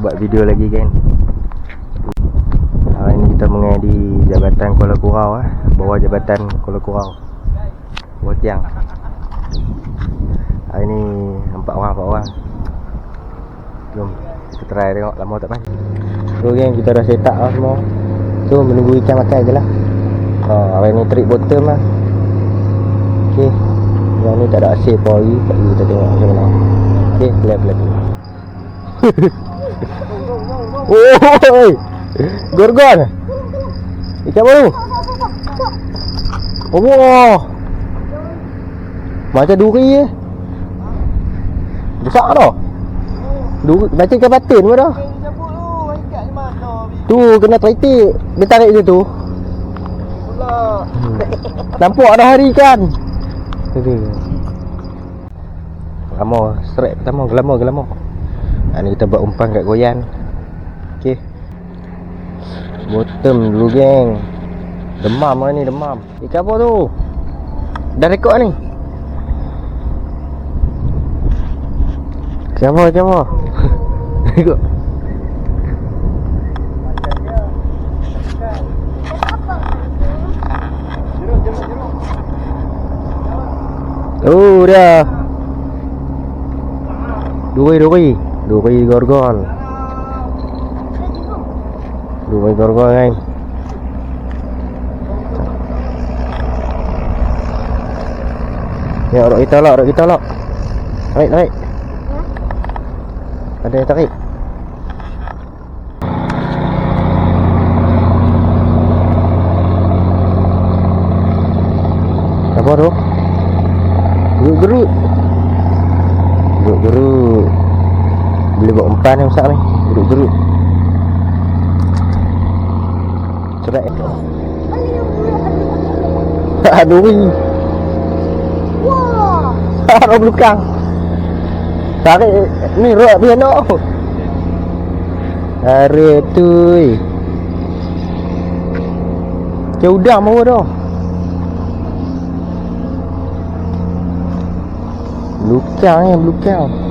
buat video lagi kan. Hari ni kita mengai di Jabatan Kuala Kurau eh. Bawah Jabatan Kuala Kurau. Bawah tiang. Hari ni nampak orang-nampak orang. Jom kita try tengok lama tak main. So geng kita dah set up lah semua. So menunggu ikan makan je lah. Oh, Hari ni trip bottom lah. Okay Yang ni tak ada asyik pun hari Tak kita tengok macam mana. Okay play play Oi. Gorgon. Ikan baru. Oh Macam duri eh. Besar tau. Duri, macam ikan batin pun dah Tu kena tritik Dia tarik dia tu. Hmm. Nampak ada hari kan Tadi Lama Strike pertama Gelama gelama ha, Ni kita buat umpan kat goyan Okay Bottom dulu geng. Demam lah ni demam. Ikan apa tu? Dah rekod ni? Ikan apa ikan apa? Rekod. Oh dah. Duri duri Duri gorgon Duri gorgon kan Ya orang kita lah orang kita lah. Tarik tarik Ada yang tarik. Apa tu? Gerut-gerut Gerut-gerut Boleh buat umpan yang besar ni Gerut-gerut Cerai Aduh Wah. Tarik belakang Tarik Ni rot piano Tarik tu Macam udang bawa dah Belukang ni belukang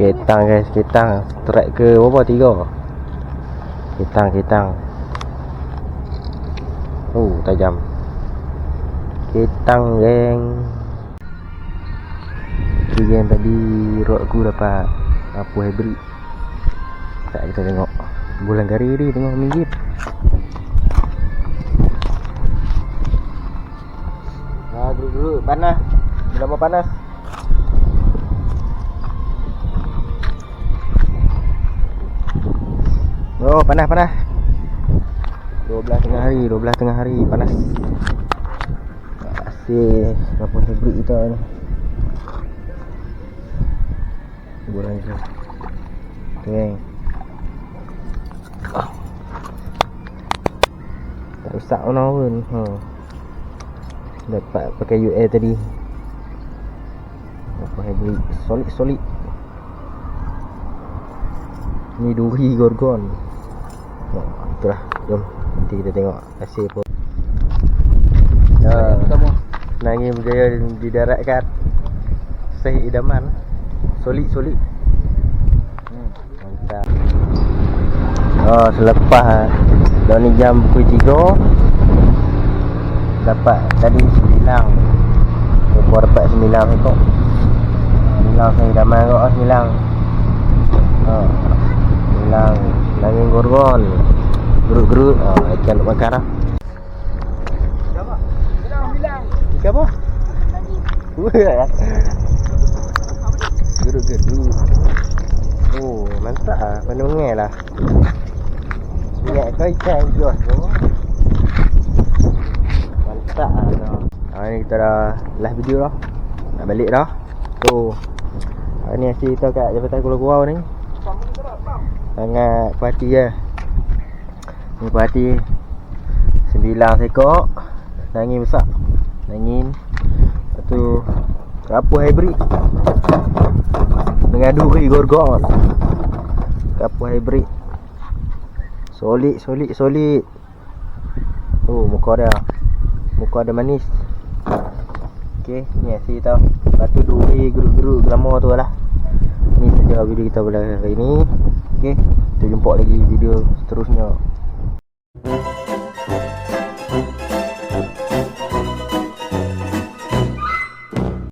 Ketang guys, ketang. Strike ke berapa? Tiga? Ketang, ketang. Oh, tajam. Ketang geng. Okay geng, tadi Rod aku dapat Apa hybrid. Tak kita tengok. Bulan gari ni tengok minggit Nah, dulu-dulu panas. Berapa panas Oh panas panas. 12 tengah hari 12 tengah hari panas. Asyik Berapa hybrid kita ni? Bulan je Okay Tak rosak mana pun ha. Dapat pakai UA tadi. Berapa hybrid Solid solid. Ni duri gorgon oh, Itulah. Jom Nanti kita tengok hasil apa Ya Nangi berjaya didaratkan Syekh idaman. Solid solid hmm, Mantap. Oh selepas Dah ni jam pukul 3 Dapat tadi 9 Lepas dapat 9 ekor 9 Syekh idaman kot 9 Oh hilang Nangin gorgon Gerut-gerut ha, Ikan nak makan lah. Ikan apa? Gerut-gerut Oh mantap lah Mana mengai lah. Ingat kau ikan jual Mantap lah ha, Ni kita dah Last video lah Nak balik dah. So Hari ni hasil kita kat Jabatan Kuala Kurau ni Sangat hati je Ni puas hati. Sembilan sekor Nangin besar. Nangin. Lepas tu Rapuh hybrid. Mengadu ke gorgol Kapal hybrid. Solid solid solid Oh muka dia. Muka dia manis. Okay ni asyik tau. Lepas tu dua geruk-geruk glamour tu lah. Ni saja video kita pada hari ni Okay Kita jumpa lagi video seterusnya